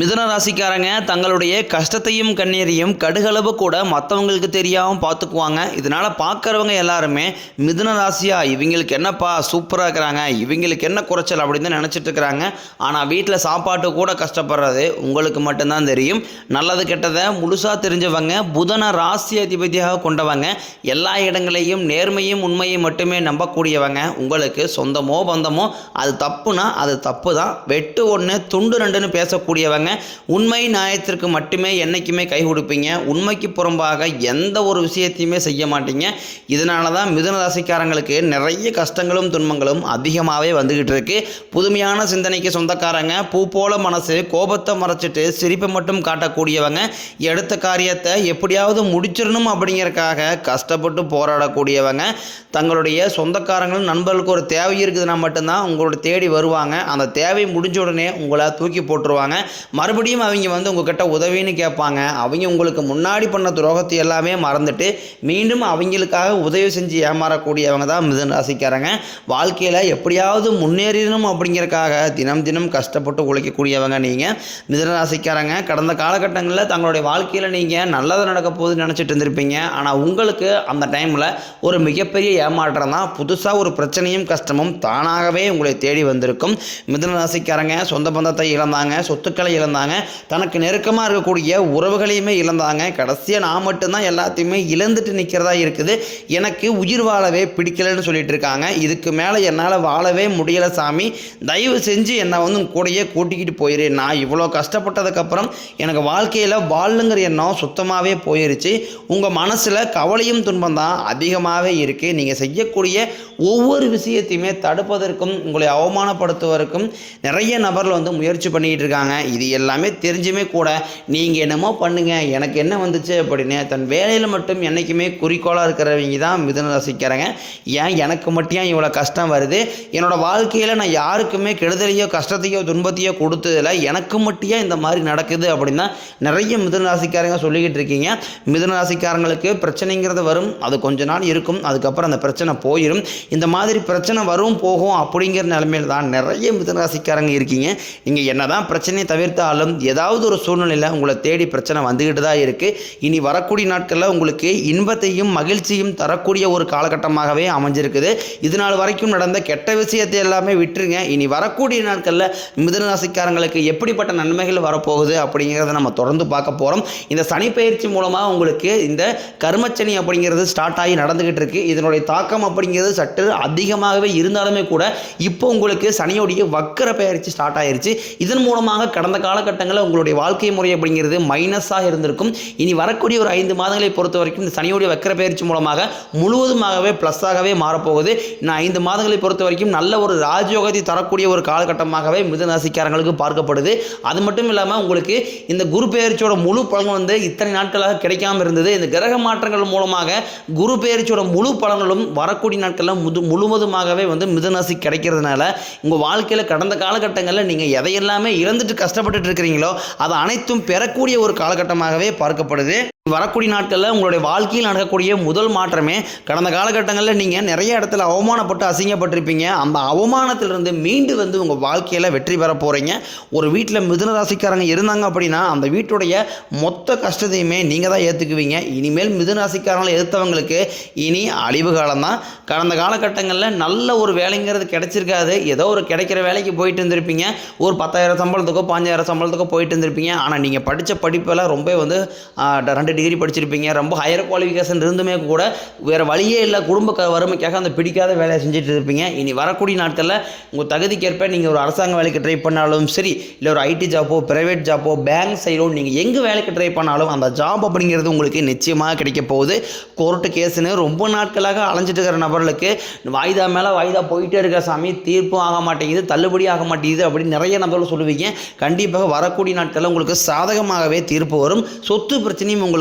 மிதுன ராசிக்காரங்க தங்களுடைய கஷ்டத்தையும் கண்ணீரையும் கடுகளவு கூட மற்றவங்களுக்கு தெரியாமல் பார்த்துக்குவாங்க இதனால் பார்க்குறவங்க எல்லாருமே மிதுன ராசியா இவங்களுக்கு என்னப்பா சூப்பராக இருக்கிறாங்க இவங்களுக்கு என்ன குறைச்சல் அப்படின்னு தான் நினச்சிட்டு இருக்கிறாங்க. ஆனால் வீட்டில் சாப்பாட்டு கூட கஷ்டப்படுறது உங்களுக்கு மட்டும்தான் தெரியும். நல்லது கெட்டதை முழுசாக தெரிஞ்சவங்க புதன ராசி அதிபதியாக கொண்டவங்க எல்லா இடங்களையும் நேர்மையும் உண்மையும் மட்டுமே நம்பக்கூடியவங்க. உங்களுக்கு சொந்தமோ பந்தமோ அது தப்புனா அது தப்பு தான் வெட்டு ஒன்று துண்டு ரெண்டுன்னு பேசக்கூடியவங்க உண்மை நியாயத்திற்கு மட்டுமே என்றைக்குமே கை கொடுப்பீங்க. உண்மைக்கு புறம்பாக எந்த ஒரு விஷயத்தையுமே செய்ய மாட்டீங்க. இதனால தான் மிதுன ராசிக்காரங்களுக்கு நிறைய கஷ்டங்களும் துன்பங்களும் அதிகமாகவே வந்துக்கிட்டு இருக்கு. புதுமையான சிந்தனைக்கு சொந்தக்காரங்க பூ போல மனசு கோபத்தை மறைச்சிட்டு சிரிப்பை மட்டும் காட்டக்கூடியவங்க எடுத்த காரியத்தை எப்படியாவது முடிச்சிடணும் அப்படிங்கிறக்காக கஷ்டப்பட்டு போராடக்கூடியவங்க. தங்களுடைய சொந்தக்காரங்களும் நண்பர்களுக்கு ஒரு தேவை இருக்குதுன்னா மட்டும்தான் உங்களோட தேடி வருவாங்க. அந்த தேவை முடிஞ்ச உடனே உங்களை தூக்கி போட்டுருவாங்க. மறுபடியும் அவங்க வந்து உங்ககிட்ட உதவின்னு கேட்பாங்க. அவங்க உங்களுக்கு முன்னாடி பண்ண துரோகத்தை எல்லாமே மறந்துட்டு மீண்டும் அவங்களுக்காக உதவி செஞ்சு ஏமாறக்கூடியவங்க தான் மிதன் ராசிக்காரங்க. வாழ்க்கையில் எப்படியாவது முன்னேறணும் அப்படிங்கிறக்காக தினம் தினம் கஷ்டப்பட்டு உழைக்கக்கூடியவங்க நீங்கள் மிதன ராசிக்காரங்க கடந்த காலகட்டங்களில் தங்களுடைய வாழ்க்கையில் நீங்கள் நல்லதை நடக்க போகுதுன்னு நினச்சிட்டு இருந்திருப்பீங்க. ஆனால் உங்களுக்கு அந்த டைமில் ஒரு மிகப்பெரிய ஏமாற்றம் தான் புதுசாக ஒரு பிரச்சனையும் கஷ்டமும் தானாகவே உங்களை தேடி வந்திருக்கும். மிதன ராசிக்காரங்க சொந்த பந்தத்தை இழந்தாங்க சொத்துக்களை இழந்தாங்க. தனக்கு நெருக்கமாக இருக்கக்கூடிய உறவுகளையுமே இழந்தாங்க. கடைசியாக நான் மட்டும்தான் எல்லாத்தையுமே இழந்துட்டு நிற்கிறதா இருக்குது. எனக்கு உயிர் வாழவே பிடிக்கலைன்னு சொல்லிட்டு இருக்காங்க. இதுக்கு மேலே என்னால் வாழவே முடியலை சாமி. தயவு செஞ்சு என்னை வந்து கூடையே கூடயே கூட்டிக்கிட்டு போயிரு. நான் இவ்வளோ கஷ்டப்பட்டதுக்கப்புறம் எனக்கு வாழ்க்கையில் வாழுங்கிற எண்ணம் சுத்தமாகவே போயிருச்சு. உங்கள் மனசில் கவலையும் துன்பம் தான் அதிகமாகவே இருக்குது நீங்கள் செய்யக்கூடிய ஒவ்வொரு விஷயத்தையுமே தடுப்பதற்கும் உங்களை அவமானப்படுத்துவதற்கும் நிறைய நபர்கள் வந்து முயற்சி பண்ணிக்கிட்டு இருக்காங்க. இது எல்லாமே தெரிஞ்சுமே கூட நீங்கள் என்னமோ பண்ணுங்கள் எனக்கு என்ன வந்துச்சு அப்படின்னு தன் வேலையில் மட்டும் என்றைக்குமே குறிக்கோளாக இருக்கிறவங்க தான் மிதுன ரசிக்கிறாங்க. ஏன்? எனக்கு மட்டும் ஏன் இவ்வளோ கஷ்டம் வருது? என்னோட வாழ்க்கையில் நான் யாருக்குமே கெடுதலையோ கஷ்டத்தையோ துன்பத்தையோ கொடுத்ததில்ல. எனக்கு மட்டும் ஏன் இந்த மாதிரி நடக்குது அப்படின்னா நிறைய மிதுன ராசிக்காரங்க சொல்லிக்கிட்டு இருக்கீங்க. மிதுன ராசிக்காரங்களுக்கு பிரச்சனைங்கிறது வரும். அது கொஞ்ச நாள் இருக்கும். அதுக்கப்புறம் அந்த பிரச்சனை போயிடும் இந்த மாதிரி பிரச்சனை வரும் போகும் அப்படிங்கிற நிலமையில தான் நிறைய மிதனராசிக்காரங்க இருக்கீங்க. நீங்கள் என்னதான் பிரச்சனையை தவிர்த்தாலும் ஏதாவது ஒரு சூழ்நிலையில் உங்களை தேடி பிரச்சனை வந்துக்கிட்டு தான் இருக்குது இனி வரக்கூடிய நாட்களில் உங்களுக்கு இன்பத்தையும் மகிழ்ச்சியும் தரக்கூடிய ஒரு காலகட்டமாகவே அமைஞ்சிருக்குது. இது நாள் வரைக்கும் நடந்த கெட்ட விஷயத்தை எல்லாமே விட்டுருங்க. இனி வரக்கூடிய நாட்களில் மிதனராசிக்காரங்களுக்கு எப்படிப்பட்ட நன்மைகள் வரப்போகுது அப்படிங்கிறத நம்ம தொடர்ந்து பார்க்க போகிறோம் இந்த சனி பயிற்சி மூலமாக உங்களுக்கு இந்த கர்மச்சனி அப்படிங்கிறது ஸ்டார்ட் ஆகி நடந்துக்கிட்டு இருக்கு. இதனுடைய தாக்கம் அப்படிங்கிறது சற்று அதிகமாகவே இருந்தாலுமே கூட இப்போ உங்களுக்கு சனியோடைய வக்கர பயிற்சி ஸ்டார்ட் ஆயிருச்சு. இதன் மூலமாக கடந்த காலகட்டங்களில் உங்களுடைய வாழ்க்கை முறை அப்படிங்கிறது மைனஸாக இருந்திருக்கும். இனி வரக்கூடிய ஒரு ஐந்து மாதங்களை பொறுத்த வரைக்கும் இந்த சனியோடைய வக்கர பயிற்சி மூலமாக முழுவதுமாகவே ப்ளஸ்ஸாகவே மாறப்போகுது. நான் ஐந்து மாதங்களை பொறுத்த வரைக்கும் நல்ல ஒரு ராஜயோகத்தை தரக்கூடிய ஒரு காலகட்டமாகவே மிதராசிக்காரங்களுக்கு பார்க்கப்படுது. அது மட்டும் இல்லாமல் உங்களுக்கு இந்த குரு பெயர்ச்சியோட முழு பலன் வந்து இத்தனை நாட்களாக கிடைக்காம இருந்தது. இந்த கிரக மாற்றங்கள் மூலமாக குரு பெயர்ச்சியோட முழு பலன்களும் வரக்கூடிய நாட்களில் முது முழுவதுமாகவே வந்து மிதனராசி கிடைக்கிறதுனால உங்கள் வாழ்க்கையில் கடந்த காலகட்டங்களில் நீங்கள் எதையெல்லாமே இழந்துட்டு கஷ்டப்பட்டுட்டு இருக்கிறீங்களோ அதை அனைத்தும் பெறக்கூடிய ஒரு காலகட்டமாகவே பார்க்கப்படுது. வரக்கூடிய நாட்களில் உங்களுடைய வாழ்க்கையில் நடக்கக்கூடிய முதல் மாற்றமே கடந்த காலகட்டங்களில் நீங்கள் நிறைய இடத்துல அவமானப்பட்டு அசிங்கப்பட்டிருப்பீங்க. அந்த அவமானத்திலிருந்து மீண்டு வந்து உங்கள் வாழ்க்கையில் வெற்றி பெற போகிறீங்க ஒரு வீட்டில் மிதுன ராசிக்காரங்க இருந்தாங்க அப்படின்னா அந்த வீட்டுடைய மொத்த கஷ்டத்தையுமே நீங்கள் தான் ஏற்றுக்குவீங்க இனிமேல் மிதுன ராசிக்காரங்களை எதிர்த்தவங்களுக்கு இனி அழிவு காலம் தான் கடந்த காலகட்டங்களில் நல்ல ஒரு வேலைங்கிறது கிடைச்சிருக்காது. ஏதோ ஒரு கிடைக்கிற வேலைக்கு போயிட்டு இருந்திருப்பீங்க. ஒரு பத்தாயிரம் சம்பளத்துக்கோ பாஞ்சாயிரம் சம்பளத்துக்கோ போயிட்டு இருந்திருப்பீங்க. ஆனால் நீங்கள் படித்த படிப்பெல்லாம் ரொம்ப வந்து ரெண்டு ரெண்டு டிகிரி படிச்சிருப்பீங்க ரொம்ப ஹையர் குவாலிஃபிகேஷன் இருந்துமே கூட வேறு வழியே இல்லை குடும்ப க வறுமைக்காக அந்த பிடிக்காத வேலையை செஞ்சுட்டு இருப்பீங்க. இனி வரக்கூடிய நாட்களில் உங்கள் தகுதிக்கேற்ப நீங்கள் ஒரு அரசாங்க வேலைக்கு ட்ரை பண்ணாலும் சரி இல்லை ஒரு ஐடி ஜாப்போ ப்ரைவேட் ஜாப்போ பேங்க் சைடோ நீங்கள் எங்கே வேலைக்கு ட்ரை பண்ணாலும் அந்த ஜாப் அப்படிங்கிறது உங்களுக்கு நிச்சயமாக கிடைக்க போகுது. கோர்ட்டு கேஸுன்னு ரொம்ப நாட்களாக அலைஞ்சிட்டு இருக்கிற நபர்களுக்கு வாய்தா மேலே வாய்தா போயிட்டே இருக்க சாமி தீர்ப்பும் ஆக மாட்டேங்குது தள்ளுபடி ஆக மாட்டேங்குது அப்படின்னு நிறைய நபர்கள் சொல்லுவீங்க. கண்டிப்பாக வரக்கூடிய நாட்களில் உங்களுக்கு சாதகமாகவே தீர்ப்பு வரும். சொத்து பிரச்சனையும் உங்களுக்கு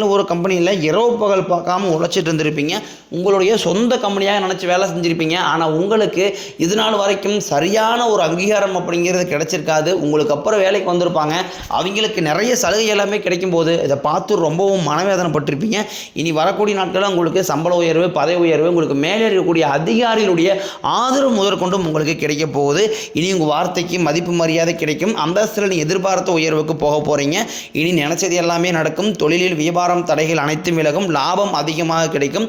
நீங்களும் ஒரு கம்பெனியில் இரவு பகல் பார்க்காம உழைச்சிட்டு இருந்திருப்பீங்க. உங்களுடைய சொந்த கம்பெனியாக நினச்சி வேலை செஞ்சுருப்பீங்க. ஆனால் உங்களுக்கு இது நாள் வரைக்கும் சரியான ஒரு அங்கீகாரம் அப்படிங்கிறது கிடைச்சிருக்காது. உங்களுக்கு அப்புறம் வேலைக்கு வந்திருப்பாங்க. அவங்களுக்கு நிறைய சலுகை எல்லாமே கிடைக்கும் போது இதை பார்த்து ரொம்பவும் மனவேதனைப்பட்டிருப்பீங்க. இனி வரக்கூடிய நாட்களில் உங்களுக்கு சம்பள உயர்வு பதவி உயர்வு உங்களுக்கு மேலே இருக்கக்கூடிய அதிகாரிகளுடைய ஆதரவு முதற்கொண்டும் உங்களுக்கு கிடைக்க போகுது. இனி உங்கள் வார்த்தைக்கு மதிப்பு மரியாதை கிடைக்கும். அந்தஸ்தில் நீ எதிர்பார்த்த உயர்வுக்கு போக போகிறீங்க இனி நினச்சது எல்லாமே நடக்கும். தொழிலில் வியாபாரம் தடைகள் அனைத்தும் விலகும். லாபம் அதிகமாக கிடைக்கும்.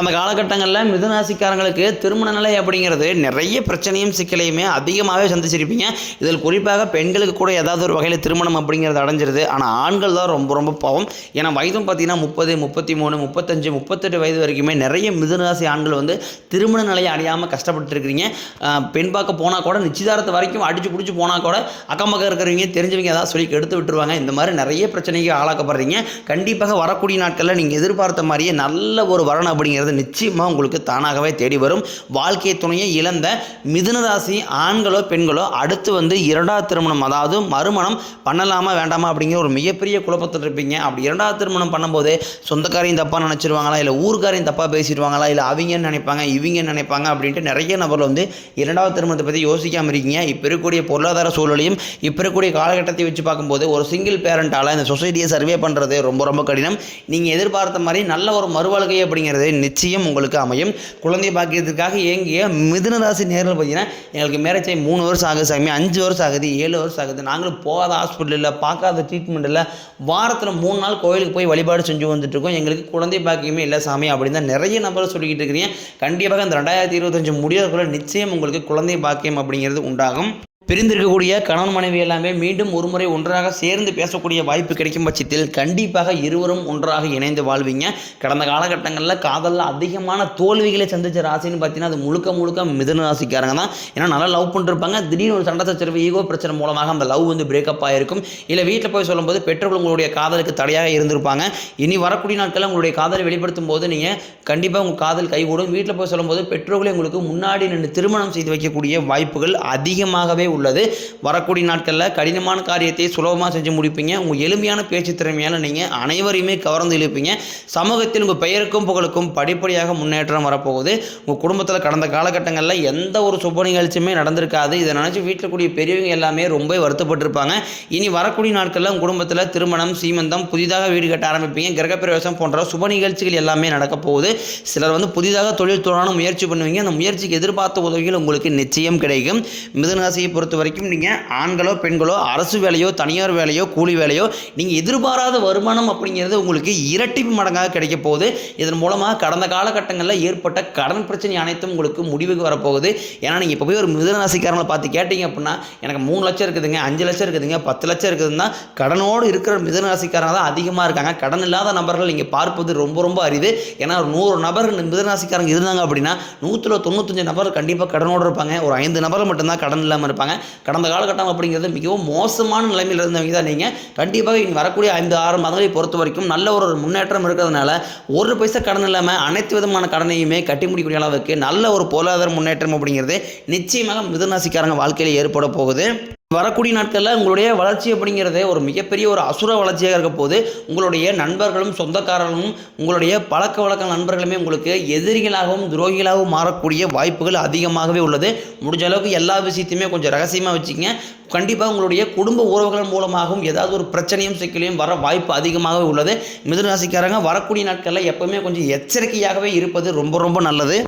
அந்த காலகட்டங்களில் மிதுனராசிக்காரங்களுக்கு திருமண நிலை அப்படிங்கிறது நிறைய பிரச்சனையும் சிக்கலையுமே அதிகமாகவே சந்திச்சிருப்பீங்க. இதில் குறிப்பாக பெண்களுக்கு கூட ஏதாவது ஒரு வகையில் திருமணம் அப்படிங்கிறது அடைஞ்சிருது. ஆனால் ஆண்கள் தான் ரொம்ப ரொம்ப பாவம். ஏன்னா வயதும் பார்த்தீங்கன்னா முப்பது முப்பத்தி மூணு முப்பத்தஞ்சு முப்பத்தெட்டு வயது வரைக்குமே நிறைய மிதுனராசி ஆண்கள் வந்து திருமண நிலையை அடையாமல் கஷ்டப்பட்டு இருக்கிறீங்க பெண் பார்க்க போனால் கூட நிச்சயதாரத்து வரைக்கும் அடிச்சு பிடிச்சி போனால் கூட அக்கம் பக்கம் இருக்கிறவங்க தெரிஞ்சவங்க ஏதாவது சொல்லி எடுத்து விட்டுருவாங்க. இந்த மாதிரி நிறைய பிரச்சனைக்கு ஆளாக்கப்படுறீங்க. கண்டிப்பாக வரக்கூடிய நாட்களில் நீங்கள் எதிர்பார்த்த மாதிரியே நல்ல ஒரு வரன் அப்படிங்கிறது நிச்சயமாக உங்களுக்கு தானாகவே தேடி வரும். வாழ்க்கை துணையை இழந்த மிதுன ராசி ஆண்களோ பெண்களோ அடுத்து வந்து இரண்டாவது திருமணம் அதாவது மறுமணம் பண்ணலாமா வேண்டாமா அப்படிங்கிற ஒரு மிகப்பெரிய குழப்பத்தில் இருப்பீங்க. அப்படி இரண்டாவது திருமணம் பண்ணும்போது சொந்தக்காரையும் தப்பாக நினச்சிருவாங்களா இல்லை ஊருக்காரையும் தப்பாக பேசிடுவாங்களா இல்லை அவங்கன்னு நினைப்பாங்க இவங்கன்னு நினைப்பாங்க அப்படின்ட்டு நிறைய நபர்கள் வந்து இரண்டாவது திருமணத்தை பற்றி யோசிக்காமல் இருக்கீங்க. இப்போ இருக்கக்கூடிய பொருளாதார சூழலையும் இப்போ இருக்கக்கூடிய காலகட்டத்தை வச்சு பார்க்கும்போது ஒரு சிங்கிள் பேரண்டால் இந்த சொசைட்டியை சர்வே பண்ணுறது ரொம்ப ரொம்ப கடினம். நீங்கள் எதிர்பார்த்த மாதிரி நல்ல ஒரு மறுவாழ்க்கை அப்படிங்கிறது நிச்சயம் உங்களுக்கு அமையும். குழந்தை பாக்கியத்திற்காக ஏங்கிய மிதுன ராசி நேரில் பார்த்தீங்கன்னா எங்களுக்கு மேரேஜ் ஆகி மூணு வருஷம் ஆகுது சாமி அஞ்சு வருஷம் ஆகுது ஏழு வருஷம் ஆகுது. நாங்களும் போகாத ஹாஸ்பிட்டல் இல்லை பார்க்காத ட்ரீட்மெண்ட் இல்லை. வாரத்தில் மூணு நாள் கோயிலுக்கு போய் வழிபாடு செஞ்சு வந்துட்டு இருக்கோம். எங்களுக்கு குழந்தை பாக்கியமே இல்லை சாமி அப்படின்னு தான் நிறைய நபரை சொல்லிக்கிட்டு இருக்கிறீங்க. கண்டிப்பாக இந்த ரெண்டாயிரத்தி இருபத்தஞ்சு முடியறதுக்குள்ள நிச்சயம் உங்களுக்கு குழந்தை பாக்கியம் அப்படிங்கிறது உண்டாகும். பிரிந்திருக்கக்கூடிய கணவன் மனைவி எல்லாமே மீண்டும் ஒருமுறை ஒன்றாக சேர்ந்து பேசக்கூடிய வாய்ப்பு கிடைக்கும் பட்சத்தில் கண்டிப்பாக இருவரும் ஒன்றாக இணைந்து வாழ்வீங்க. கடந்த காலகட்டங்களில் காதலில் அதிகமான தோல்விகளை சந்திச்ச ராசின்னு பார்த்தீங்கன்னா அது முழுக்க முழுக்க மிதன ராசிக்காரங்க தான். ஏன்னா நல்லா லவ் பண்ணிருப்பாங்க. திடீர்னு ஒரு சண்டை சச்சரவு ஈகோ பிரச்சனை மூலமாக அந்த லவ் வந்து பிரேக்கப் ஆகிருக்கும் இல்லை வீட்டில் போய் சொல்லும்போது பெற்றோர்கள் உங்களுடைய காதலுக்கு தடையாக இருந்திருப்பாங்க. இனி வரக்கூடிய நாட்களில் உங்களுடைய காதலை வெளிப்படுத்தும் போது நீங்கள் கண்டிப்பாக உங்கள் காதல் கைகூடும். வீட்டில் போய் சொல்லும்போது பெற்றோர்களே உங்களுக்கு முன்னாடி நின்று திருமணம் செய்து வைக்கக்கூடிய வாய்ப்புகள் அதிகமாகவே உள்ளது. வரக்கூடிய நாட்களில் கடினமான காரியத்தை சுலபமாக செஞ்சு முடிப்பீங்க. உங்கள் எளிமையான பேச்சு திறமையால் நீங்கள் அனைவரையுமே கவர்ந்து இழுப்பீங்க. சமூகத்தில் உங்கள் பெயருக்கும் புகழுக்கும் படிப்படியாக முன்னேற்றம் வரப்போகுது. உங்கள் குடும்பத்தில் கடந்த காலகட்டங்களில் எந்த ஒரு சுப நிகழ்ச்சியுமே நடந்திருக்காது. இதை நினச்சி வீட்டில் கூடிய பெரியவங்க எல்லாமே ரொம்ப வருத்தப்பட்டிருப்பாங்க. இனி வரக்கூடிய நாட்களில் உங்கள் குடும்பத்தில் திருமணம் சீமந்தம் புதிதாக வீடு கட்ட ஆரம்பிப்பீங்க. கிரகப்பிரவேசம் போன்ற சுப நிகழ்ச்சிகள் எல்லாமே நடக்க போகுது. சிலர் வந்து புதிதாக தொழில் தொடரான முயற்சி பண்ணுவீங்க. அந்த முயற்சிக்கு எதிர்பார்த்த உதவிகள் உங்களுக்கு நிச்சயம் கிடைக்கும். மிதனராசியை பொறுத்த பொறுத்த வரைக்கும் நீங்கள் ஆண்களோ பெண்களோ அரசு வேலையோ தனியார் வேலையோ கூலி வேலையோ நீங்கள் எதிர்பாராத வருமானம் அப்படிங்கிறது உங்களுக்கு இரட்டிப்பு மடங்காக கிடைக்க போகுது. இதன் மூலமாக கடந்த காலகட்டங்களில் ஏற்பட்ட கடன் பிரச்சனை அனைத்தும் உங்களுக்கு முடிவுக்கு வரப்போகுது. ஏன்னா நீங்கள் இப்போ போய் ஒரு மிதனராசிக்காரங்களை பார்த்து கேட்டீங்க அப்படின்னா எனக்கு மூணு லட்சம் இருக்குதுங்க அஞ்சு லட்சம் இருக்குதுங்க பத்து லட்சம் இருக்குதுன்னா கடனோடு இருக்கிற மிதனராசிக்காரங்க தான் அதிகமாக இருக்காங்க. கடன் இல்லாத நபர்கள் நீங்கள் பார்ப்பது ரொம்ப ரொம்ப அரிது. ஏன்னா ஒரு நூறு நபர் மிதனராசிக்காரங்க இருந்தாங்க அப்படின்னா நூற்றில் தொண்ணூத்தஞ்சு நபர் கண்டிப்பாக கடனோடு இருப்பாங்க. ஒரு ஐந்து நபர் மட்டும்தான் கடன் இல்லாமல் இருப்பாங்க. கடந்த காலகட்டம் அப்படிங்கிறது மிகவும் மோசமான நிலைமையில் இருந்தவங்க தான் நீங்கள் கண்டிப்பாக இனி வரக்கூடிய ஐந்து ஆறு மாதங்களை பொறுத்த வரைக்கும் நல்ல ஒரு முன்னேற்றம் இருக்கிறதுனால ஒரு பைசா கடன் இல்லாமல் அனைத்து விதமான கடனையுமே கட்டி முடிக்கக்கூடிய அளவுக்கு நல்ல ஒரு பொருளாதார முன்னேற்றம் அப்படிங்கிறது நிச்சயமாக மிதுனராசிக்காரங்க வாழ்க்கையில் ஏற்பட போகுது. வரக்கூடிய நாட்களில் உங்களுடைய வளர்ச்சி அப்படிங்கிறதே ஒரு மிகப்பெரிய ஒரு அசுர வளர்ச்சியாக இருக்க போது உங்களுடைய நண்பர்களும் சொந்தக்காரர்களும் உங்களுடைய பழக்க வழக்க நண்பர்களுமே உங்களுக்கு எதிரிகளாகவும் துரோகிகளாகவும் மாறக்கூடிய வாய்ப்புகள் அதிகமாகவே உள்ளது. முடிஞ்ச அளவுக்கு எல்லா விஷயத்தையுமே கொஞ்சம் ரகசியமாக வச்சுக்கங்க. கண்டிப்பாக உங்களுடைய குடும்ப உறவுகள் மூலமாகவும் ஏதாவது ஒரு பிரச்சனையும் சிக்கலையும் வர வாய்ப்பு அதிகமாகவே உள்ளது. மிதுன ராசிக்காரங்க வரக்கூடிய நாட்களில் எப்பவுமே கொஞ்சம் எச்சரிக்கையாகவே இருப்பது ரொம்ப ரொம்ப நல்லது.